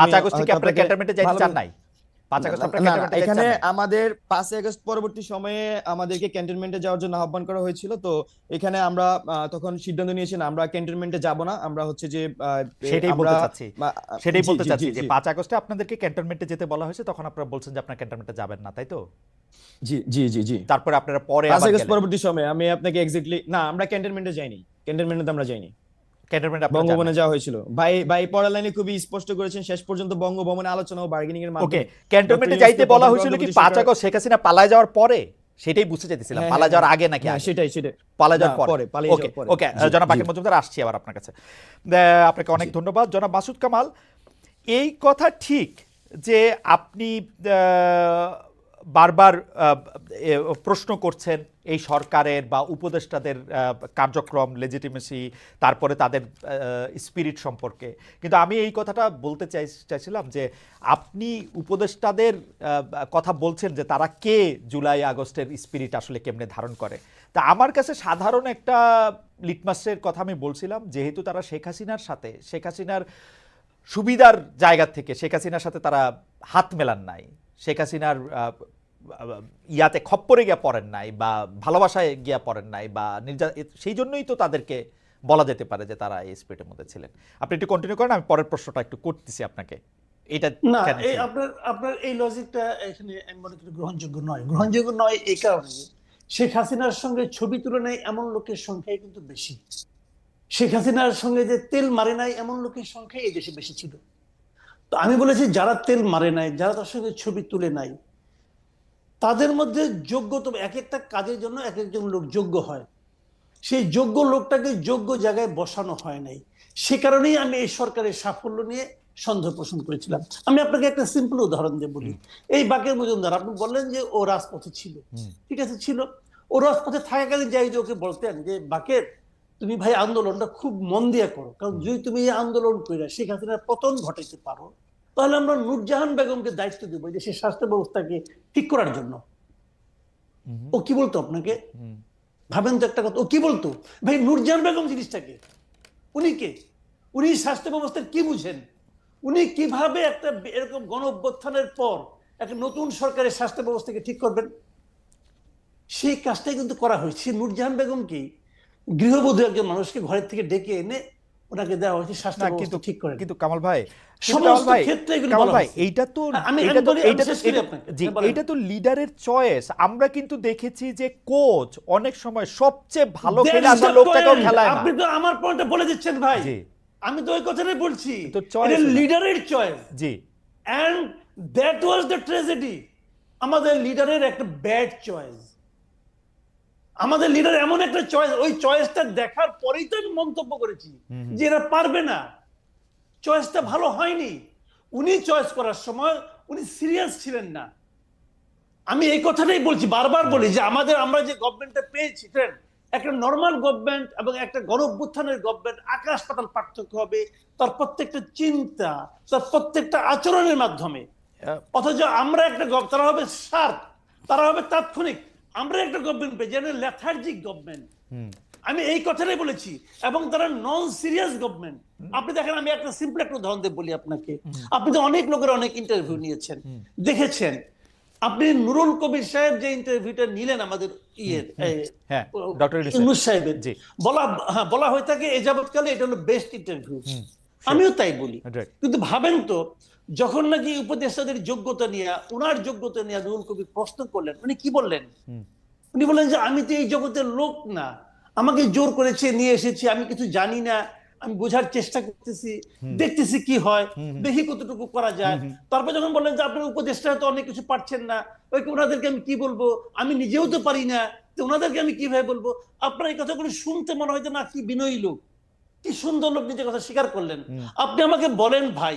পাঁচ আগস্ট থেকে আপনারা ক্যান্টনমেন্টে যাইতে চান নাই? পাঁচ এখানে? আমাদের পাঁচই আগস্ট পরবর্তী সময়ে আমাদেরকে ক্যান্টনমেন্টে যাওয়ার জন্য আহ্বান করা হয়েছিল। তো এখানে আমরা তখন সিদ্ধান্ত নিয়েছি না, আমরা ক্যান্টনমেন্টে যাব না আমরা হচ্ছে যে সেটাই বলতে চাচ্ছি। সেটাই বলতে চাচ্ছি যে পাঁচ আগস্টে আপনাদেরকে ক্যান্টনমেন্টে যেতে বলা হয়েছে তখন আপনারা বলছেন যে আপনারা ক্যান্টনমেন্টে যাবেন না তাই তো? জি জি জি জি। তারপরে আপনারা পরে পাঁচ আগস্ট পরবর্তী সময়ে আমি আপনাকে এক্স্যাক্টলি না আমরা ক্যান্টনমেন্টে যাইনি। ক্যান্টনমেন্টে আমরা যাইনি। ক্যান্টনমেন্টে বঙ্গভবনে যাওয়া হয়েছিল। ভাই ভাই পড়ার লাইনে খুবই স্পষ্ট করেছেন শেষ পর্যন্ত বঙ্গভবনে আলোচনা ও বার্গেনিং এর ওকে ক্যান্টনমেন্টে যাইতে বলা হয়েছিল কি কর্মসূচি পাঁচ আগস্ট শেখ হাসিনা পালায় যাওয়ার পরে? সেটাই বুঝতে চাইতেছিলাম। হ্যাঁ, পালায় হ্যাঁ, যাওয়ার আগে নাকি হ্যাঁ আগে? সেটাই সেটাই। পালা যাওয়ার পরে। ওকে ওকে জনাব জি। বাকির মজুমদার আসছি আবার আপনার কাছে। আপনাকে অনেক ধন্যবাদ। জনাব মাসুদ কামাল এই কথা ঠিক যে আপনি আহ, বারবার প্রশ্ন করছেন এই সরকারের বা উপদেষ্টাদের কার্যক্রম লেজিটিমেসি তারপরে তাদের স্পিরিট সম্পর্কে। কিন্তু আমি এই কথাটা বলতে চাই, চাইছিলাম যে আপনি উপদেষ্টাদের কথা বলছেন যে তারা কে জুলাই আগস্টের স্পিরিট আসলে কেমনে ধারণ করে। তা আমার কাছে সাধারণ একটা লিটমাসের কথা আমি বলছিলাম, যেহেতু তারা শেখ হাসিনার সাথে, শেখ হাসিনার সুবিধার জায়গা থেকে, শেখ হাসিনার সাথে তারা হাত মেলান নাই। শেখ হাসিনার ইয়াতে খপ্পরে গিয়া পড়েন নাই বা ভালোবাসায় গিয়া পড়েন নাই বা নির্যা সেই জন্যই তো তাদেরকে বলা যেতে পারে যে তারা এই স্পিরিটের মধ্যে ছিলেন। আপনি একটু কন্টিনিউ করেন আমি পরের প্রশ্নটা একটু করতেছি আপনাকে। এটা না এই আপনার আপনার এই লজিকটা এখানে আমি মনে করি গ্রহণযোগ্য নয়। গ্রহণযোগ্য নয় এই কারণে শেখ হাসিনার সঙ্গে ছবি তুলনায় এমন লোকের সংখ্যাই কিন্তু বেশি। শেখ হাসিনার সঙ্গে যে তেল মারে নাই এমন লোকের সংখ্যাই এই দেশে বেশি ছিল। তো আমি বলেছি যারা তেল মারে নাই যারা তার সঙ্গে ছবি তুলে নাই তাদের মধ্যে যোগ্যতা এক একটা কাজের জন্য এক একজন লোক যোগ্য হয়। সেই যোগ্য লোকটাকে যোগ্য জায়গায় বসানো হয় নাই। সে কারণেই আমি এই সরকারের সাফল্য নিয়ে সন্দেহ পোষণ করেছিলাম। আমি আপনাকে একটা সিম্পল উদাহরণ দিয়ে বলি। এই বাকের মজুমদার আপনি বললেন যে ও রাজপথে ছিল। ঠিক আছে ছিল। ও রাজপথে থাকাকালীন যাই যে ওকে বলতেন যে বাকের তুমি ভাই আন্দোলনটা খুব মন দিয়ে করো। কারণ যদি তুমি এই আন্দোলন করে শেখ হাসিনার পতন ঘটাইতে পারো তাহলে আমরা নূরজাহান বেগমকে দায়িত্ব দেবো যে সে স্বাস্থ্য ব্যবস্থাকে ঠিক করার জন্য। ও কি বলতো আপনাকে? ভাবেন তো একটা কথা ও কি বলতো? ভাই নূরজাহান বেগম জিনিসটাকে উনি কে? উনি স্বাস্থ্য ব্যবস্থার কি বুঝেন? উনি কীভাবে একটা এরকম গণ অভ্যুত্থানের পর একটা নতুন সরকারের স্বাস্থ্য ব্যবস্থাকে ঠিক করবেন? সেই কাজটাই কিন্তু করা হয়েছে। নুরজাহান বেগম কি গৃহবধূ একজন মানুষকে ঘরের থেকে ডেকে এনে ওনাকে দেওয়া হয়েছে স্বাস্থ্য কিন্তু ঠিক করে। কিন্তু কামাল ভাই সমস্ত ক্ষেত্রে এগুলো কামাল ভাই এইটা তো আমি তো তো এটা- আপনাকে। জি হ্যাঁ। এইটা তো লিডারের চয়েস। আমরা কিন্তু দেখেছি যে কোচ অনেক সময় সবচেয়ে ভালো খেলে আসা লোকটাকেও খেলায় না। আপনি তো আমার পয়েন্টটা বলে দিচ্ছেন ভাই। জি। আমি তো ওই কথাটাই বলছি। তো এটা লিডারের choice G. And that was the tragedy আমাদের লিডারের একটা ব্যাড চয়েস আমাদের লিডার এমন একটা চয়েস ওই চয়েসটা দেখার পরেই তো আমি মন্তব্য করেছি। যে এরা পারবে না। চয়েসটা ভালো হয়নি। উনি চয়েস করার সময় উনি সিরিয়াস ছিলেন না। আমি এই কথাটাই বলছি বারবার বলি যে আমাদের আমরা যে গভর্নমেন্টটা পেয়েছি friend, একটা নর্মাল গভর্নমেন্ট এবং একটা গণ অভ্যুত্থানের গভর্নমেন্ট আকাশ পাতাল পার্থক্য হবে। তার প্রত্যেকটা চিন্তা তার প্রত্যেকটা আচরণের মাধ্যমে। অথচ আমরা একটা তারা হবে শার্প তারা হবে তাৎক্ষণিক। আমরা একটা গভর্নমেন্ট পেয়েছি লেথার্জিক গভর্নমেন্ট আমি এই কথাটাই বলেছি এবং তারা নন সিরিয়াস গভর্নমেন্ট আপনি দেখেন আমি একটা সিম্পল একটা উদাহরণ দিয়ে বলি আপনাকে। আপনি তো অনেক লোকের অনেক ইন্টারভিউ নিয়েছেন। দেখেছেন আপনি নুরুল কবির সাহেব যে ইন্টারভিউটা নিলেন আমাদের ইয়ের হ্যাঁ। ইউনুস সাহেবের। বলা হ্যাঁ বলা হয়ে থাকে এ যাবৎকালে এটা হলো বেস্ট ইন্টারভিউ আমিও তাই বলি। কিন্তু ভাবেন তো যখন নাকি উপদেষ্টাদের যোগ্যতা নিয়ে ওনার যোগ্যতা নিয়ে নুরুল কবির প্রশ্ন করলেন উনি কি বললেন? উনি বললেন যে আমি তো এই জগতের লোক না। আমাকে জোর করেছে নিয়ে এসেছি আমি কিছু জানি না। আমি বোঝার চেষ্টা করতেছি দেখতেছি কি হয় দেখি কতটুকু করা যায়। তারপর যখন বললেন যে আপনার উপদেষ্টা তো অনেক কিছু পারছেন না ওই ওনাদেরকে আমি কি বলব? আমি নিজেও তো পারি না। তো ওনাদেরকে আমি কীভাবে বলব? আপনার এই কথাগুলো শুনতে মনে হয় যে না কি বিনয়ী লোক। কি সুন্দর লোক নিজের কথা স্বীকার করলেন। আপনি আমাকে বলেন ভাই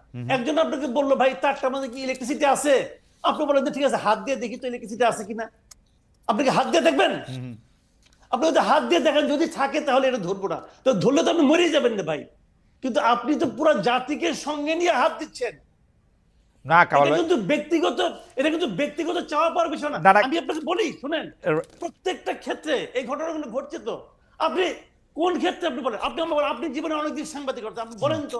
একজন আপনাকে বলল ভাই তারটার মধ্যে কি ইলেকট্রিসিটি আছে? আপনি বলেন ঠিক আছে হাত দিয়ে দেখি তো ইলেকট্রিসিটি আছে কিনা। আপনি কি হাত দিয়ে দেখবেন? আপনি যদি হাত দিয়ে দেখেন যদি থাকে তাহলে এটা ধরবো না। তো ধরলে তো আপনি মরেই যাবেন না ভাই। কিন্তু আপনি তো পুরো জাতিকে সঙ্গে নিয়ে হাত দিচ্ছেন। না কিন্তু ব্যক্তিগত এটা কিন্তু ব্যক্তিগত চাওয়া পাওয়ার বিষয় না। আমি আপনাকে বলি শুনেন প্রত্যেকটা ক্ষেত্রে এই ঘটনাগুলো ঘটছে তো। আপনি কোন ক্ষেত্রে আপনি বলেন? আপনি আমার বলেন, আপনি জীবনে অনেকদিন সাংবাদিকতা আপনি বলেন তো।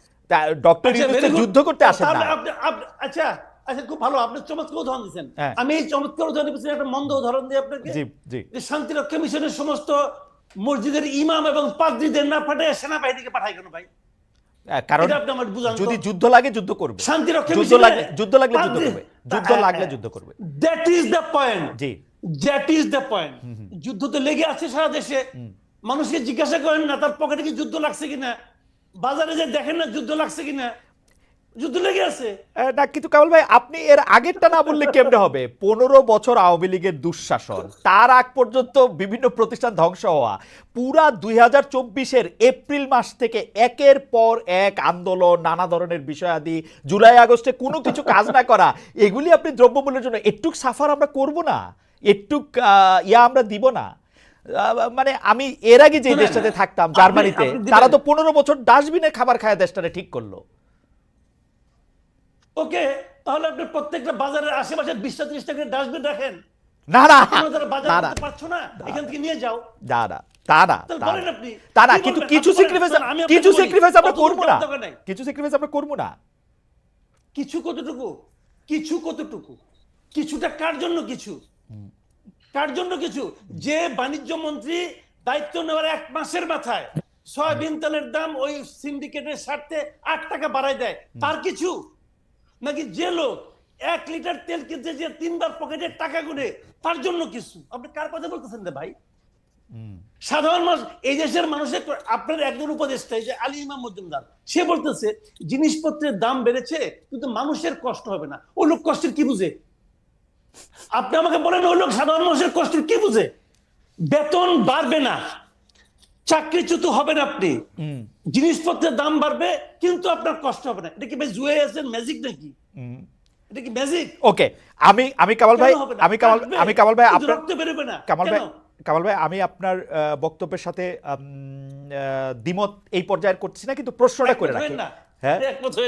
ডক্টর আচ্ছা. যুদ্ধ করতে আসেন না। আচ্ছা আচ্ছা খুব ভালো আপনি চমৎকার উদাহরণ দিচ্ছেন হ্যাঁ। আমি এই চমৎকার উদাহরণ দিচ্ছি একটা মন্দ উদাহরণ দিই আপনাকে। জি জি। যে শান্তিরক্ষা মিশনের সমস্ত মসজিদের ইমাম এবং পাদ্রীদের না পাঠায় সেনাবাহিনীকে পাঠায় কেন ভাই? কারণ। যদি যুদ্ধ লাগে যুদ্ধ করবে। শান্তিরক্ষা যুদ্ধ লাগলে যুদ্ধ লাগলে যুদ্ধ করবে। যুদ্ধ হ্যাঁ, লাগলে হ্যাঁ। যুদ্ধ করবে। That is the point G. That is the point যুদ্ধ তো লেগে আছে সারা দেশে। মানুষকে জিজ্ঞাসা করেন না তার পকেটে কি যুদ্ধ লাগছে কিনা? বাজারে যে দেখেন না যুদ্ধ লাগছে কিনা? যুদ্ধ লেগে আছে। না কিন্তু কামাল ভাই আপনি এর আগেরটা না বললে কেমনে হবে? পনেরো বছর আওয়ামী লীগের দুঃশাসন তার আগ পর্যন্ত বিভিন্ন প্রতিষ্ঠান ধ্বংস হওয়া পুরা দুই হাজার চব্বিশের এপ্রিল মাস থেকে একের পর এক আন্দোলন নানা ধরনের বিষয়াদি জুলাই আগস্টে কোনো কিছু কাজ না করা এগুলি আপনি দ্রব্যমূল্যের জন্য একটুক সাফার আমরা করব না? একটুক আহ, ইয়া আমরা দিব না? মানে আমি এর আগে যে দেশটাতে থাকতাম জার্মানিতে তারা তো পনেরো বছর ডাস্টবিনে খাবার খায় দেশটারে ঠিক করল। ওকে তাহলে আপনি প্রত্যেকটা বাজারের আশেপাশে বিশটা ত্রিশটা করে ডাস্টবিন রাখেন। না না বাজার না না করতে পারছ না এখান থেকে নিয়ে যাও। না না তা না তাহলে তা বলেন না। আপনি। তা না কি কিন্তু কিছু স্যাক্রিফাইস শোনেন, আমি আপনাকে কিছু স্যাক্রিফাইস আমরা অত না। কিছু স্যাক্রিফাইস আমরা করব না। কিছু কতটুকু? কিছু কতটুকু? কিছুটা কার জন্য কিছু? কার জন্য কিছু। যে বাণিজ্য মন্ত্রী দায়িত্ব নেওয়ার এক মাসের মাথায় সয়াবিন তেলের দাম ওই সিন্ডিকেটের স্বার্থে আট টাকা বাড়ায় দেয় তার কিছু? নাকি যে লোক এক লিটার তেল কিনতে যে তিনবার পকেটে টাকা গুনে তার জন্য কিছু? আপনি কার কথা বলতেছেন রে ভাই? সাধারণ মানুষ এই দেশের মানুষের আপনার একজন উপদেষ্টা এই যে আলী ইমাম মজুমদার সে বলতেছে জিনিসপত্রের দাম বেড়েছে কিন্তু মানুষের কষ্ট হবে না। ও লোক কষ্টের কি বুঝে? আপনি আমাকে বলেন ওই লোক সাধারণ মানুষের কষ্টের কি বুঝে? বেতন বাড়বে না চাকরিচ্যুত হবেন আপনি। জিনিসপত্রের দাম বাড়বে কিন্তু আপনার কষ্ট হবে না। এটা কি ভাই জুয়ে আছেন ম্যাজিক নাকি? এটা কি ম্যাজিক ওকে আমি আমি কামাল ভাই আমি কামাল আমি কামাল ভাই আপনার বেরোবে না। কামাল ভাই কামাল ভাই আমি আপনার বক্তব্যের সাথে দ্বিমত এই পর্যায়ের করছি না কিন্তু প্রশ্নটা করে রাখি। না। হ্যাঁ?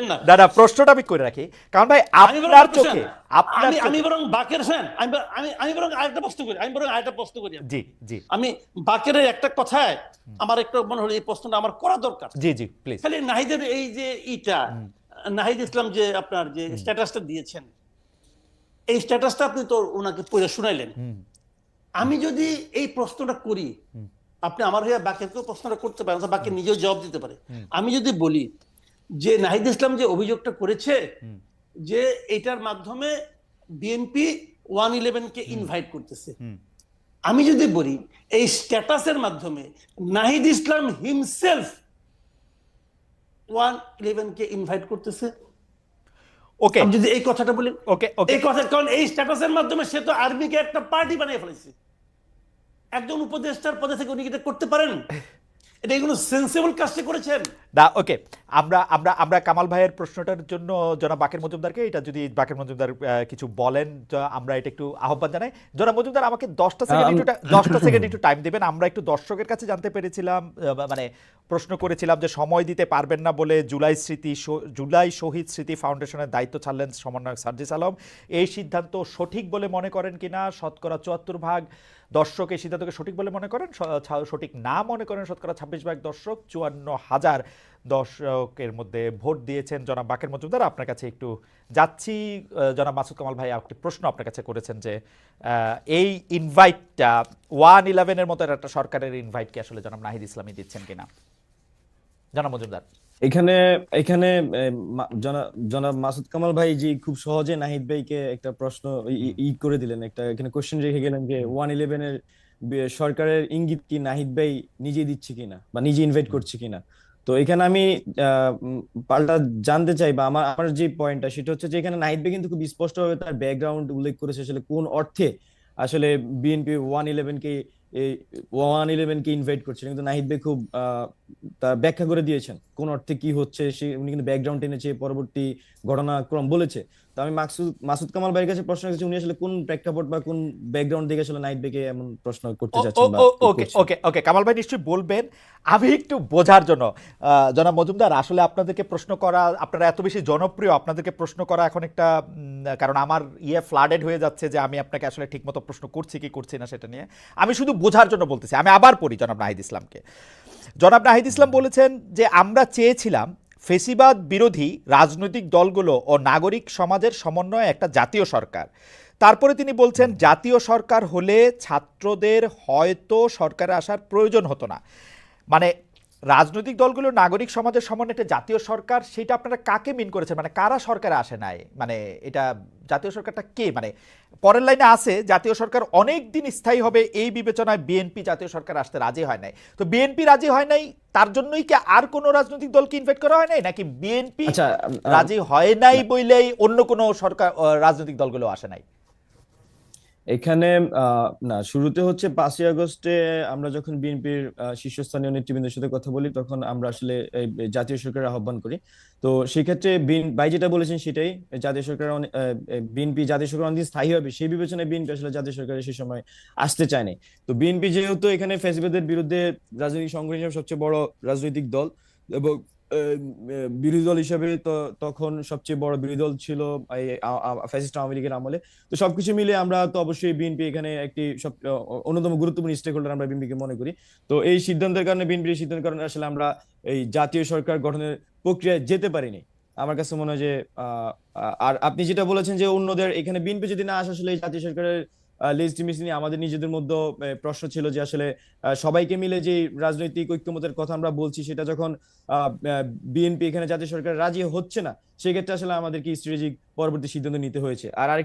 না না? না প্রশ্নটা আমি করে রাখি। কারণ ভাই আপনার চোখে আপনার আমি বরং বাকের ফ্যান। আমি আমি আমি বরং আরেকটা প্রশ্ন করি। আমি বরং আরেকটা প্রশ্ন করি জি জি। আমি বাকের একটা কথায় আমার একটা মনে হলো এই প্রশ্নটা আমার করা দরকার। জি জি প্লিজ খালি নাহিদের এই যে ইটা নাহিদ ইসলাম যে আপনার যে স্ট্যাটাসটা দিয়েছেন এই স্ট্যাটাসটা আপনি তো ওনাকে পড়ে শুনাইলেন। আমি যদি এই প্রশ্নটা করি আপনি আমার হয়ে বাকেরকেও প্রশ্নটা করতে পারেন বাকি নিজেও জবাব দিতে পারে। আমি যদি বলি যে নাহিদ ইসলাম যে অভিযোগটা করেছে যে এটার মাধ্যমে বিএনপি ওয়ান ইলেভেনকে ইনভাইট করতেছে। আমি যদি বলি এই স্ট্যাটাসের মাধ্যমে নাহিদ ইসলাম হিমসেলফ ওয়ান ইলেভেনকে ইনভাইট করতেছে। ওকে আমি যদি এই কথাটা বলি ওকে ওকে এই কথা কারণ এই স্ট্যাটাসের মাধ্যমে সে তো আর্মিকে একটা পার্টি বানিয়ে ফেলেছে। একজন উপদেষ্টার পদে থেকে উনি এটা করতে পারেন? এটা কোনো সেন্সেবল কাজটা করেছেন? না ওকে আমরা আমরা আমরা কামাল ভাইয়ের প্রশ্নটার জন্য জনাব বাকের মজুমদারকে এটা যদি বাকের মজুমদার কিছু বলেন আমরা এটা একটু আহ্বান জানাই। জনাব মজুমদার আমাকে দশটা সেকেন্ড একটু দশটা সেকেন্ড একটু টাইম দেবেন আমরা একটু দর্শকের কাছে জানতে পেরেছিলাম মানে প্রশ্ন করেছিলাম যে সময় দিতে পারবেন না বলে জুলাই স্মৃতি জুলাই শহীদ স্মৃতি ফাউন্ডেশনের দায়িত্ব ছাড়লেন সমন্বয়ক সার্জিস আলম। এই সিদ্ধান্ত সঠিক বলে মনে করেন কিনা? শতকরা চুয়াত্তর ভাগ দর্শক এই সিদ্ধান্তকে সঠিক বলে মনে করেন? সঠিক না মনে করেন শতকরা ছাব্বিশ ভাগ দর্শক? চুয়ান্ন হাজার দর্শকের মধ্যে ভোট দিয়েছেন জনাব বাকের মজুমদার। আপনার কাছে একটু যাচ্ছি। জনাব মাসুদ কামাল ভাই একটি প্রশ্ন আপনার কাছে করেছেন যে এই ইনভাইটটা ওয়ান ইলেভেনের মতো একটা সরকারের ইনভাইট কি আসলে জনাব নাহিদ ইসলামী দিচ্ছেন কিনা? জনাব মজুমদার। এখানে এখানে জনাব মাসুদ কামাল ভাই জি খুব সহজে নাহিদ ভাইকে একটা প্রশ্ন ই করে দিলেন। একটা এখানে কোশ্চেন রেখে গেলেন যে ওয়ান ইলেভেনের সরকারের ইঙ্গিত কি নাহিদ ভাই নিজে দিচ্ছে কিনা? বা নিজে ইনভাইট করছে কিনা? তো এখানে আমি পাল্টা জানতে চাই বা আমার আমার যে পয়েন্টটা সেটা হচ্ছে যে এখানে ভাই কিন্তু খুব স্পষ্টভাবে তার ব্যাকগ্রাউন্ড উল্লেখ করেছে আসলে কোন অর্থে আসলে বিএনপি ওয়ান ইলেভেন কে ওয়ান ইলেভেন কে ইনভাইট করছে কিন্তু নাহিদ ভাই খুব আহ, তা ব্যাখ্যা করে দিয়েছেন কোন অর্থে কি হচ্ছে। সে উনি কিন্তু ব্যাকগ্রাউন্ড এনেছে পরবর্তী ঘটনাক্রম বলেছে। তো আমি মাকসুদ মাসুদ কামাল ভাইয়ের কাছে প্রশ্ন করেছি উনি আসলে কোন প্রেক্ষাপট বা কোন ব্যাকগ্রাউন্ড দেখে আসলে নাহিদ ভাইকে এমন প্রশ্ন করতে চাচ্ছেন ওকে ওকে ওকে কামাল ভাই নিশ্চয়ই বলবেন। আমি একটু বোঝার জন্য আহ, জনাব মজুমদার আসলে আপনাদেরকে প্রশ্ন করা আপনারা এত বেশি জনপ্রিয় আপনাদেরকে প্রশ্ন করা এখন একটা কারণ আমার ইয়ে ফ্লাডেড হয়ে যাচ্ছে যে আমি আপনাকে আসলে ঠিকমতো প্রশ্ন করছি কি করছি না সেটা নিয়ে। আমি শুধু বোঝার জন্য বলতেছি। আমি আবার পড়ি জনাব নাহিদ ইসলামকে। জনাব নাহিদ ইসলাম বলেছেন যে, আমরা চেয়েছিলাম ফেসিবাদ বিরোধী রাজনৈতিক দলগুলো ও নাগরিক সমাজের সমন্বয়ে একটা জাতীয় সরকার। তারপরে তিনি বলছেন, জাতীয় সরকার হলে ছাত্রদের হয়তো সরকারে আসার প্রয়োজন হতো না। মানে রাজনৈতিক দলগুলো নাগরিক সমাজের সমন্বয়ে একটা জাতীয় সরকার সেটা আপনারা কাকে মিন করেছেন? মানে কারা সরকারে আসে নাই? মানে এটা জাতীয় সরকারটা কে? মানে পরের লাইনে আছে জাতীয় সরকার অনেক দিন স্থায়ী হবে এই বিবেচনায় বিএনপি জাতীয় সরকার আসতে রাজি হয় নাই। তো বিএনপি রাজি হয় নাই তার জন্যই কি আর কোনো রাজনৈতিক দলকে ইনভাইট করা হয় নাই? নাকি বিএনপি আচ্ছা রাজি হয় নাই বইলেই অন্য কোনো সরকার রাজনৈতিক দলগুলো আসে নাই? এখানে না, শুরুতে হচ্ছে পাঁচই আগস্টে আমরা যখন বিএনপির শীর্ষস্থানীয় নেতৃবৃন্দের সাথে কথা বলি, তখন আমরা আসলে জাতীয় সরকারের আহ্বান করি। তো সেক্ষেত্রে ভাই যেটা বলেছেন সেটাই জাতীয় সরকার বিএনপি জাতীয় সরকার অনেকদিন স্থায়ী হবে, সেই বিবেচনায় বিএনপি আসলে জাতীয় সরকারে সেই সময় আসতে চায়নি তো বিএনপি যেহেতু এখানে ফ্যাসিবাদের বিরুদ্ধে রাজনৈতিক হিসেবে সবচেয়ে বড় রাজনৈতিক দল, এবং বিরোধী দল হিসেবে তো তখন সবচেয়ে বড় বিরোধী দল ছিল ফ্যাসিস্ট আওয়ামী লীগের আমলে। তো সবকিছু মিলে আমরা তো অবশ্যই বিএনপি এখানে একটি সব অন্যতম গুরুত্বপূর্ণ স্টেক হোল্ডার আমরা বিএনপিকে মনে করি। তো এই সিদ্ধান্তের কারণে বিএনপির সিদ্ধান্তের কারণে আসলে আমরা এই জাতীয় সরকার গঠনের প্রক্রিয়ায় যেতে পারিনি। আমার কাছে মনে হয় যে আর আপনি যেটা বলেছেন যে অন্যদের, এখানে বিএনপি যদি না আসে, আসলে এই জাতীয় সরকারের লেজিটিমেসি নিয়ে আমাদের নিজেদের মধ্যে প্রশ্ন ছিল যে আসলে সবাইকে মিলে যে রাজনৈতিক ঐক্যমতের কথা আমরা বলছি, সেটা যখন বিএনপি এখানে জাতীয় সরকার রাজি হচ্ছে না, সেক্ষেত্রে আসলে আমাদেরকে স্ট্র্যাটেজিক পরবর্তী সিদ্ধান্ত নিতে হয়েছে। আর আরেক